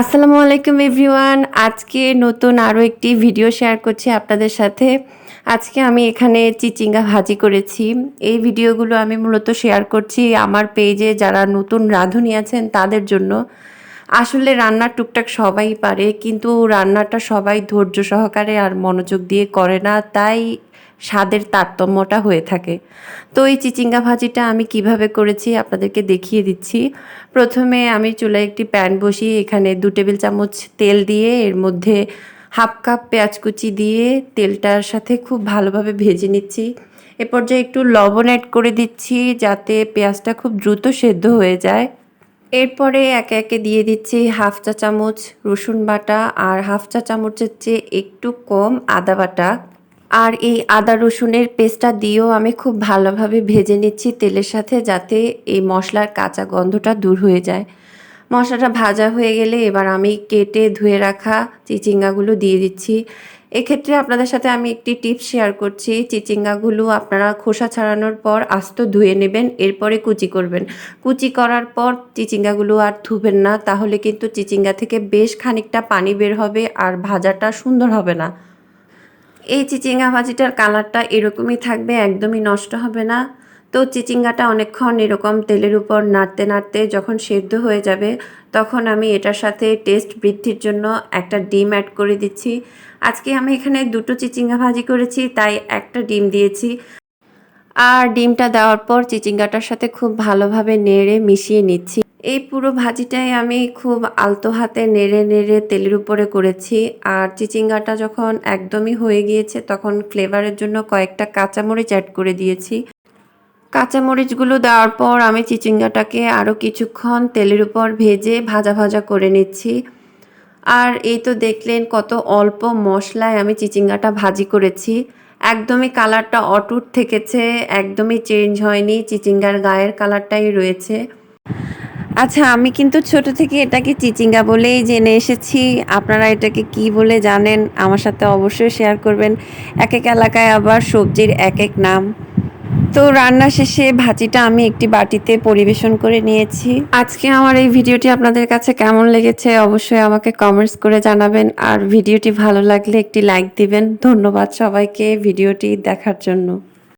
আসসালামু আলাইকুম এভরিওয়ান। আজকে নতুন আরও একটি ভিডিও শেয়ার করছি আপনাদের সাথে। আজকে আমি এখানে চিচিঙ্গা ভাজি করেছি। এই ভিডিওগুলো আমি মূলত শেয়ার করছি আমার পেজে যারা নতুন রাঁধুনি আছেন তাদের জন্য। আসলে রান্নার টুকটাক সবাই পারে, কিন্তু রান্নাটা সবাই ধৈর্য সহকারে আর মনোযোগ দিয়ে করে না। তাই স্বাদের তারতম্যটা হয়ে থাকে। তো এই চিচিঙ্গা ভাজিটা আমি কীভাবে করেছি আপনাদেরকে দেখিয়ে দিচ্ছি। প্রথমে আমি চুলায় একটি প্যান বসিয়ে এখানে দু টেবিল চামচ তেল দিয়ে, এর মধ্যে হাফ কাপ পেঁয়াজ কুচি দিয়ে তেলটার সাথে খুব ভালোভাবে ভেজে নিচ্ছি। এ পর্যায়ে একটু লবণ অ্যাড করে দিচ্ছি যাতে পেঁয়াজটা খুব দ্রুত সেদ্ধ হয়ে যায়। এরপরে একে একে দিয়ে দিচ্ছি হাফ চা চামচ রসুন বাটা আর হাফ চা চামচের চেয়ে একটু কম আদা বাটা। আর এই আদা রসুনের পেস্টটা দিয়েও আমি খুব ভালোভাবে ভেজে নিচ্ছি তেলের সাথে যাতে এই মশলার কাঁচা গন্ধটা দূর হয়ে যায়। মশলাটা ভাজা হয়ে গেলে এবার আমি কেটে ধুয়ে রাখা চিচিঙ্গাগুলো দিয়ে দিচ্ছি। এক্ষেত্রে আপনাদের সাথে আমি একটি টিপস শেয়ার করছি, চিচিঙ্গাগুলো আপনারা খোসা ছাড়ানোর পর আস্ত ধুয়ে নেবেন, এরপরে কুচি করবেন। কুচি করার পর চিচিঙ্গাগুলো আর ধুবেন না, তাহলে কিন্তু চিচিঙ্গা থেকে বেশ খানিকটা পানি বের হবে আর ভাজাটা সুন্দর হবে না। এই চিচিঙ্গা ভাজিটার কালারটা এরকমই থাকবে, একদমই নষ্ট হবে না। তো চিচিঙ্গাটা অনেকক্ষণ এরকম তেলের উপর নাড়তে নাড়তে যখন সেদ্ধ হয়ে যাবে, তখন আমি এটার সাথে টেস্ট বৃদ্ধির জন্য একটা ডিম অ্যাড করে দিচ্ছি। আজকে আমি এখানে দুটো চিচিঙ্গা ভাজি করেছি, তাই একটা ডিম দিয়েছি। আর ডিমটা দেওয়ার পর চিচিঙ্গাটার সাথে খুব ভালোভাবে নেড়ে মিশিয়ে নিচ্ছি। এই পুরো ভাজিটাই আমি খুব আলতো হাতে নেড়ে নেড়ে তেলের উপরে করেছি। আর চিচিঙ্গাটা যখন একদমই হয়ে গিয়েছে, তখন ফ্লেভারের জন্য কয়েকটা কাঁচামরিচ অ্যাড করে দিয়েছি। কাঁচামরিচগুলো দেওয়ার পর আমি চিচিঙ্গাটাকে আরও কিছুক্ষণ তেলের উপর ভেজে ভাজা ভাজা করে নিচ্ছি। আর এই তো দেখলেন কত অল্প মশলায় আমি চিচিঙ্গাটা ভাজি করেছি। একদমই কালারটা অটুট থেকেছে, একদমই চেঞ্জ হয়নি, চিচিঙ্গার গায়ের কালারটাই রয়েছে। আচ্ছা আমি কিন্তু ছোট থেকে এটাকে চিচিঙ্গা বলেই জেনে এসেছি। আপনারা এটাকে কি বলে জানেন? আমার সাথে অবশ্যই শেয়ার করবেন। এক এক এলাকায় আবার সবজির এক এক নাম। তো রান্না শেষে ভাজিটা আমি একটি বাটিতে পরিবেশন করে নিয়েছি। আজকে আমার এই ভিডিওটি আপনাদের কাছে কেমন লেগেছে অবশ্যই আমাকে কমেন্টস করে জানাবেন। আর ভিডিওটি ভালো লাগলে একটি লাইক দিবেন। ধন্যবাদ সবাইকে ভিডিওটি দেখার জন্য।